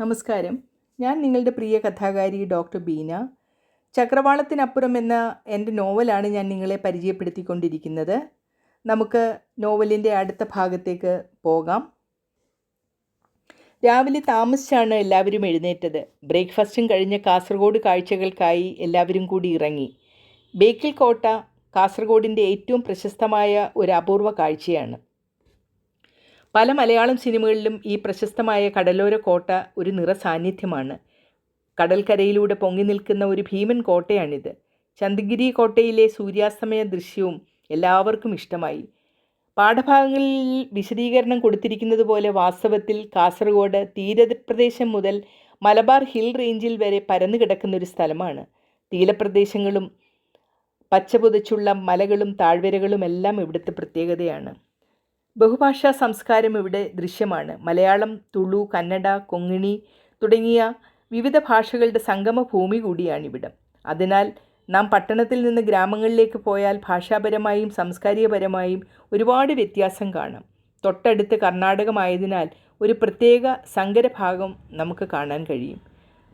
നമസ്കാരം. ഞാൻ നിങ്ങളുടെ പ്രിയ കഥാകാരി ഡോക്ടർ ബീന. ചക്രവാളത്തിനപ്പുറം എന്ന എന്റെ നോവലാണ് ഞാൻ നിങ്ങളെ പരിചയപ്പെടുത്തിക്കൊണ്ടിരിക്കുന്നത്. നമുക്ക് നോവലിന്റെ അടുത്ത ഭാഗത്തേക്ക് പോകാം. രാവിലെ താമസിച്ചാണ് എല്ലാവരും എഴുന്നേറ്റത്. ബ്രേക്ക്ഫാസ്റ്റും കഴിഞ്ഞ കാസർഗോഡ് കാഴ്ചകൾക്കായി എല്ലാവരും കൂടി ഇറങ്ങി. ബേക്കൽ കോട്ട കാസർഗോഡിന്റെ ഏറ്റവും പ്രശസ്തമായ ഒരു അപൂർവ കാഴ്ചയാണ്. പല മലയാളം സിനിമകളിലും ഈ പ്രശസ്തമായ കടലോര കോട്ട ഒരു നിറ സാന്നിധ്യമാണ്. കടൽക്കരയിലൂടെ പൊങ്ങി നിൽക്കുന്ന ഒരു ഭീമൻ കോട്ടയാണിത്. ചന്ദഗിരി കോട്ടയിലെ സൂര്യാസ്തമയ ദൃശ്യവും എല്ലാവർക്കും ഇഷ്ടമായി. പാഠഭാഗങ്ങളിൽ വിശദീകരണം കൊടുത്തിരിക്കുന്നത് പോലെ വാസ്തവത്തിൽ കാസർഗോഡ് തീരപ്രദേശം മുതൽ മലബാർ ഹിൽ റേഞ്ചിൽ വരെ പരന്നു കിടക്കുന്ന ഒരു സ്ഥലമാണ്. തീരപ്രദേശങ്ങളും പച്ചപുതച്ചുള്ള മലകളും താഴ്വരകളും എല്ലാം ഇവിടുത്തെ പ്രത്യേകതയാണ്. ബഹുഭാഷാ സംസ്കാരം ഇവിടെ ദൃശ്യമാണ്. മലയാളം തുളു കന്നഡ കൊങ്ങിണി തുടങ്ങിയ വിവിധ ഭാഷകളുടെ സംഗമ ഭൂമി കൂടിയാണിവിടം. അതിനാൽ നാം പട്ടണത്തിൽ നിന്ന് ഗ്രാമങ്ങളിലേക്ക് പോയാൽ ഭാഷാപരമായും സാംസ്കാരികപരമായും ഒരുപാട് വ്യത്യാസം കാണാം. തൊട്ടടുത്ത് കർണാടകമായതിനാൽ ഒരു പ്രത്യേക സങ്കരഭാഗം നമുക്ക് കാണാൻ കഴിയും.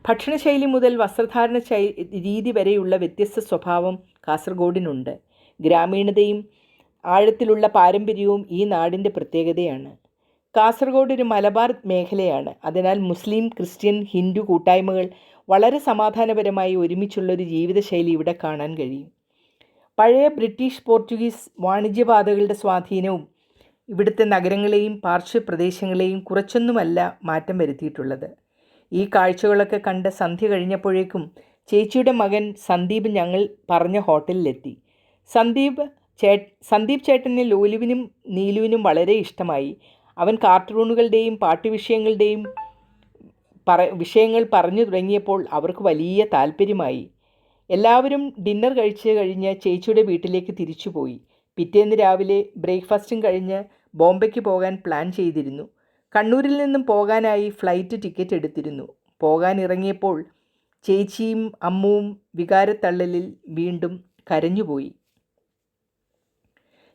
ഭക്ഷണശൈലി മുതൽ വസ്ത്രധാരണ രീതി വരെയുള്ള വ്യത്യസ്ത സ്വഭാവം കാസർഗോഡിനുണ്ട്. ഗ്രാമീണതയും ആഴത്തിലുള്ള പാരമ്പര്യവും ഈ നാടിന്റെ പ്രത്യേകതയാണ്. കാസർഗോഡ് ഒരു മലബാർ മേഖലയാണ്. അതിനാൽ മുസ്ലിം ക്രിസ്ത്യൻ ഹിന്ദു കൂട്ടായ്മകൾ വളരെ സമാധാനപരമായി ഒരുമിച്ചുള്ളൊരു ജീവിതശൈലി ഇവിടെ കാണാൻ കഴിയും. പഴയ ബ്രിട്ടീഷ് പോർച്ചുഗീസ് വാണിജ്യപാതകളുടെ സ്വാധീനവും ഇവിടുത്തെ നഗരങ്ങളെയും പാർശ്വപ്രദേശങ്ങളെയും കുറച്ചൊന്നുമല്ല മാറ്റം വരുത്തിയിട്ടുള്ളത്. ഈ കാഴ്ചകളൊക്കെ കണ്ട് സന്ധ്യ കഴിഞ്ഞപ്പോഴേക്കും ചേച്ചിയുടെ മകൻ സന്ദീപ് ഞങ്ങൾ പറഞ്ഞ ഹോട്ടലിലെത്തി. സന്ദീപ് ചേ സന്ദീപ് ചേട്ടന് ലോലുവിനും നീലുവിനും വളരെ ഇഷ്ടമായി. അവൻ കാർട്ടൂണുകളുടെയും പാട്ടുവിഷയങ്ങളുടെയും പറ വിഷയങ്ങൾ പറഞ്ഞു തുടങ്ങിയപ്പോൾ അവർക്ക് വലിയ താല്പര്യമായി എല്ലാവരും ഡിന്നർ കഴിച്ച് കഴിഞ്ഞ് ചേച്ചിയുടെ വീട്ടിലേക്ക് തിരിച്ചുപോയി പിറ്റേന്ന് രാവിലെ ബ്രേക്ക്ഫാസ്റ്റും കഴിഞ്ഞ് ബോംബെക്ക് പോകാൻ പ്ലാൻ ചെയ്തിരുന്നു. കണ്ണൂരിൽ നിന്നും പോകാനായി ഫ്ലൈറ്റ് ടിക്കറ്റ് എടുത്തിരുന്നു. പോകാൻ ഇറങ്ങിയപ്പോൾ ചേച്ചിയും അമ്മുവും വികാരത്തള്ളലിൽ വീണ്ടും കരഞ്ഞുപോയി.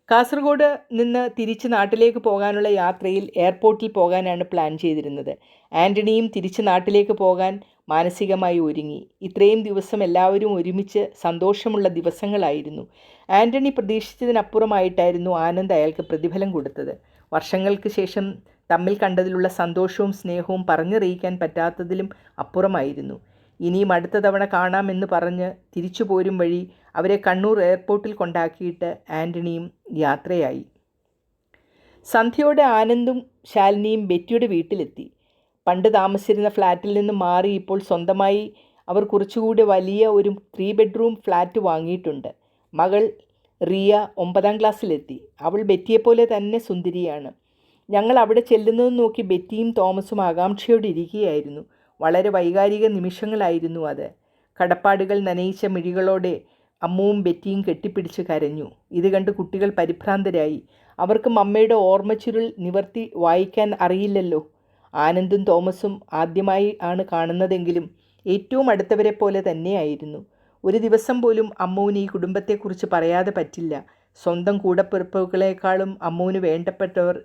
കാസർഗോഡ് നിന്ന് തിരിച്ച് നാട്ടിലേക്ക് പോകാനുള്ള യാത്രയിൽ എയർപോർട്ടിൽ പോകാനാണ് പ്ലാൻ ചെയ്തിരുന്നത്. ആന്റണിയും തിരിച്ച് നാട്ടിലേക്ക് പോകാൻ മാനസികമായി ഒരുങ്ങി. ഇത്രയും ദിവസം എല്ലാവരും ഒരുമിച്ച് സന്തോഷമുള്ള ദിവസങ്ങളായിരുന്നു. ആന്റണി പ്രതീക്ഷിച്ചതിനപ്പുറമായിട്ടായിരുന്നു ആനന്ദ് അയാൾക്ക് പ്രതിഫലം കൊടുത്തത്. വർഷങ്ങൾക്ക് ശേഷം തമ്മിൽ കണ്ടതിലുള്ള സന്തോഷവും സ്നേഹവും പറഞ്ഞറിയിക്കാൻ പറ്റാത്തതിലും അപ്പുറമായിരുന്നു. ഇനിയും അടുത്ത തവണ കാണാമെന്ന് പറഞ്ഞ് തിരിച്ചു പോരും വഴി അവരെ കണ്ണൂർ എയർപോർട്ടിൽ കൊണ്ടാക്കിയിട്ട് ആന്റണിയും യാത്രയായി. സന്ധ്യയോടെ ആനന്ദും ശാലിനിയും ബെറ്റിയുടെ വീട്ടിലെത്തി. പണ്ട് താമസിച്ചിരുന്ന ഫ്ലാറ്റിൽ നിന്ന് മാറി ഇപ്പോൾ സ്വന്തമായി അവർ കുറച്ചുകൂടി വലിയ ഒരു ത്രീ ബെഡ്റൂം ഫ്ലാറ്റ് വാങ്ങിയിട്ടുണ്ട്. മകൾ റിയ ഒമ്പതാം ക്ലാസ്സിലെത്തി. അവൾ ബെറ്റിയെപ്പോലെ തന്നെ സുന്ദരിയാണ്. ഞങ്ങൾ അവിടെ ചെല്ലുന്നത് നോക്കി ബെറ്റിയും തോമസും ആകാംക്ഷയോടെ ഇരിക്കുകയായിരുന്നു. വളരെ വൈകാരിക നിമിഷങ്ങളായിരുന്നു അത്. കടപ്പാടുകൾ നനയിച്ച മിഴികളോടെ അമ്മുവും ബെറ്റിയും കെട്ടിപ്പിടിച്ച് കരഞ്ഞു. ഇത് കണ്ട് കുട്ടികൾ പരിഭ്രാന്തരായി. അവർക്ക് ഓർമ്മ ഓർമ്മച്ചുരുൾ നിവർത്തി വായിക്കാൻ അറിയില്ലല്ലോ. ആനന്ദും തോമസും ആദ്യമായി ആണ് കാണുന്നതെങ്കിലും ഏറ്റവും അടുത്തവരെ പോലെ തന്നെയായിരുന്നു. ഒരു ദിവസം പോലും അമ്മുവിന് ഈ കുടുംബത്തെക്കുറിച്ച് പറയാതെ പറ്റില്ല. സ്വന്തം കൂടപ്പിറപ്പുകളെക്കാളും അമ്മുവിന് വേണ്ടപ്പെട്ടവർ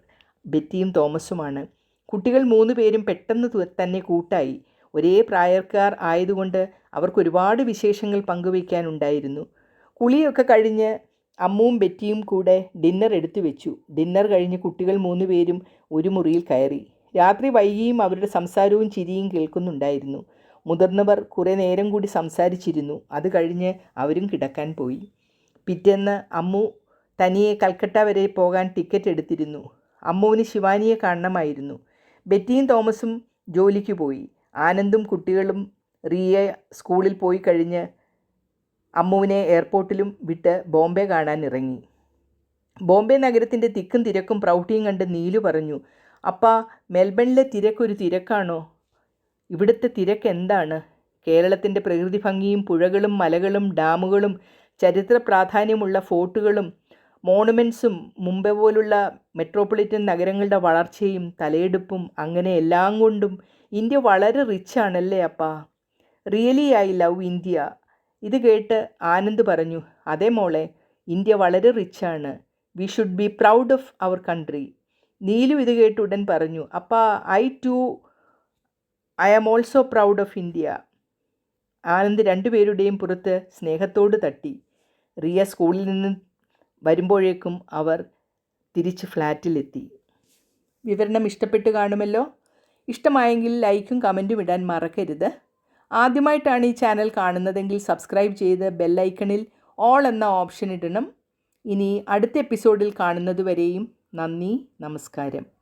ബെറ്റിയും തോമസുമാണ്. കുട്ടികൾ മൂന്ന് പേരും പെട്ടെന്ന് തന്നെ കൂട്ടായി. ഒരേ പ്രായക്കാർ ആയതുകൊണ്ട് അവർക്ക് ഒരുപാട് വിശേഷങ്ങൾ പങ്കുവയ്ക്കാനുണ്ടായിരുന്നു. കുളിയൊക്കെ കഴിഞ്ഞ് അമ്മുവും ബെറ്റിയും കൂടെ ഡിന്നർ എടുത്തു വെച്ചു. ഡിന്നർ കഴിഞ്ഞ് കുട്ടികൾ മൂന്ന് പേരും ഒരു മുറിയിൽ കയറി. രാത്രി വൈകിയും അവരുടെ സംസാരവും ചിരിയും കേൾക്കുന്നുണ്ടായിരുന്നു. മുതിർന്നവർ കുറേ നേരം കൂടി സംസാരിച്ചിരുന്നു. അത് കഴിഞ്ഞ് അവരും കിടക്കാൻ പോയി. പിറ്റേന്ന് അമ്മു തനിയെ കൽക്കട്ട വരെ പോകാൻ ടിക്കറ്റ് എടുത്തിരുന്നു. അമ്മുവിന് ശിവാനിയെ കാണണമായിരുന്നു. ബെറ്റിയും തോമസും ജോലിക്ക് പോയി. ആനന്ദും കുട്ടികളും റിയ സ്കൂളിൽ പോയി കഴിഞ്ഞ് അമ്മുവിനെ എയർപോർട്ടിലും വിട്ട് ബോംബെ കാണാൻ ഇറങ്ങി ബോംബെ നഗരത്തിന്റെ തിക്കും തിരക്കും പ്രൗഢിയും കണ്ട് നീലു പറഞ്ഞു അപ്പാ മെൽബണിലെ തിരക്കൊരു തിരക്കാണോ? ഇവിടുത്തെ തിരക്ക് എന്താണ്? കേരളത്തിന്റെ പ്രകൃതി ഭംഗിയും പുഴകളും മലകളും ഡാമുകളും ചരിത്ര പ്രാധാന്യമുള്ള ഫോർട്ടുകളും മോണുമെന്റ്സും മുംബൈ പോലുള്ള മെട്രോപൊളിറ്റൻ നഗരങ്ങളുടെ വളർച്ചയും തലയെടുപ്പും അങ്ങനെ എല്ലാം കൊണ്ടും ഇന്ത്യ വളരെ റിച്ച് ആണല്ലേ അപ്പാ? Really I love India. ഇത് കേട്ട് ആനന്ദ് പറഞ്ഞു അതേ മോളെ ഇന്ത്യ വളരെ റിച്ചാണ് we should be proud of our country Neelu ഇത് കേട്ട് ഉടൻ പറഞ്ഞു അപ്പാ I too I am also proud of India. Anand രണ്ടുപേരുടെയും പുറത്ത് സ്നേഹത്തോട് തട്ടി. റിയ സ്കൂളിൽ നിന്ന് വരുമ്പോഴേക്കും അവർ തിരിച്ച് ഫ്ലാറ്റിലെത്തി. വിവരണം ഇഷ്ടപ്പെട്ട് കാണുമല്ലോ? ഇഷ്ടമായെങ്കിൽ ലൈക്കും കമന്റും ഇടാൻ മറക്കരുത്. ആദ്യമായിട്ടാണ് ഈ ചാനൽ കാണുന്നതെങ്കിൽ സബ്സ്ക്രൈബ് ചെയ്ത് ബെല്ലൈക്കണിൽ ഓൾ എന്ന ഓപ്ഷൻ ഇടണം. ഇനി അടുത്ത എപ്പിസോഡിൽ കാണുന്നതുവരെയും നന്ദി നമസ്കാരം.